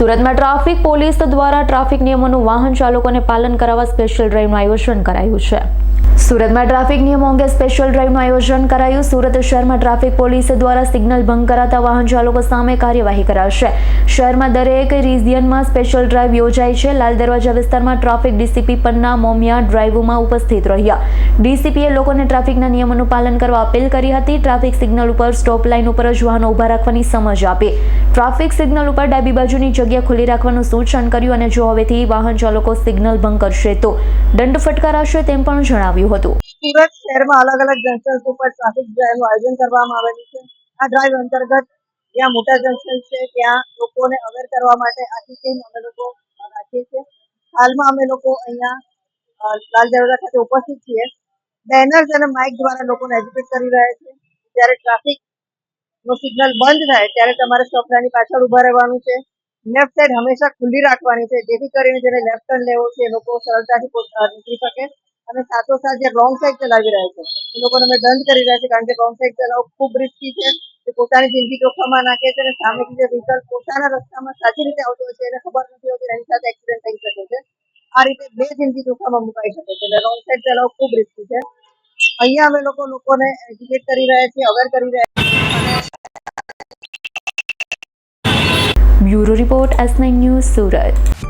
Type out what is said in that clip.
સુરતમાં traffic police દ્વારા traffic નિયમોનું વાહન ચાલકોને પાલન કરાવવા સ્પેશિયલ ડ્રાઇવનું આયોજન કરાયું છે. સુરતમાં ટ્રાફિક નિયમો અંગે સ્પેશિયલ ડ્રાઈવનું આયોજન કરાયું. સુરત શહેરમાં ટ્રાફિક પોલીસ દ્વારા સિગ્નલ ભંગ કરાતા વાહન ચાલકો સામે કાર્યવાહી કરાશે. શહેરમાં દરેક રિજિયનમાં સ્પેશિયલ ડ્રાઈવ યોજાય છે. લાલ દરવાજા વિસ્તારમાં ટ્રાફિક ડીસીપી પન્ના મોમિયા ડ્રાઈવમાં ઉપસ્થિત રહ્યા. ડીસીપીએ લોકોને ટ્રાફિકના નિયમોનું પાલન કરવા અપીલ કરી હતી. ટ્રાફિક સિગ્નલ ઉપર સ્ટોપ લાઇન ઉપર જ વાહનો ઊભા રાખવાની સમજ આપી. ટ્રાફિક સિગ્નલ ઉપર ડાબી બાજુની જગ્યા ખુલ્લી રાખવાનું સૂચન કર્યું અને જો હવેથી વાહન ચાલકો સિગ્નલ ભંગ કરશે તો દંડ ફટકારાશે તેમ પણ જણાવ્યું હતું. સુરત શહેરમાં અલગ અલગ જંકશન્સ ઉપર ટ્રાફિક ડ્રાઈવનું આયોજન કરવામાં આવેલું છે. આ ડ્રાઈવ અંતર્ગત જ્યાં મોટા જંકશન છે, ત્યાં લોકોને અવેર કરવા માટે આખી ટીમ અમે લોકો રાખીએ છીએ. હાલમાં અમે લોકો અહીંયા લાલ દરવાજા ખાતે ઉપસ્થિત છીએ. બેનર્સ અને માઇક દ્વારા લોકોને એજ્યુકેટ કરી રહ્યા છે. જ્યારે ટ્રાફિક નો સિગ્નલ બંધ થાય, ત્યારે તમારે સ્ટોપ પાછળ ઊભા રહેવાનું છે. લેફ્ટ સાઈડ હંમેશા ખુલ્લી રાખવાની છે, જેથી કરીને જેને લેફ્ટ ટર્ન લેવો છે, એ લોકો સરળતાથી નીકળી શકે. અને સાથોસાથ જે રોંગ સાઈડ ચલાવી રહ્યા છે એ લોકોને અમે દંડ કરી રહ્યા છે કારણ કે રોંગ સાઈડ ચલાવવું ખૂબ રિસ્કી છે તે પોતાની જિંદગી જોખમમાં નાખે છે અને સામેથી જે વ્હીકલ પોતાના રસ્તામાં સાચી રીતે આવતો હોય છે એને ખબર નથી હોતી એની સાથે એક્સિડન્ટ થઈ શકે છે આ રીતે બે જિંદગી જોખમમાં મુકાઈ શકે છે એટલે રોંગ સાઈડ ચલાવવું ખૂબ રિસ્કી છે અહીંયા અમે લોકો લોકોને એજ્યુકેટ કરી રહ્યા છીએ અવેર કરી રહ્યા bureau report S news Surat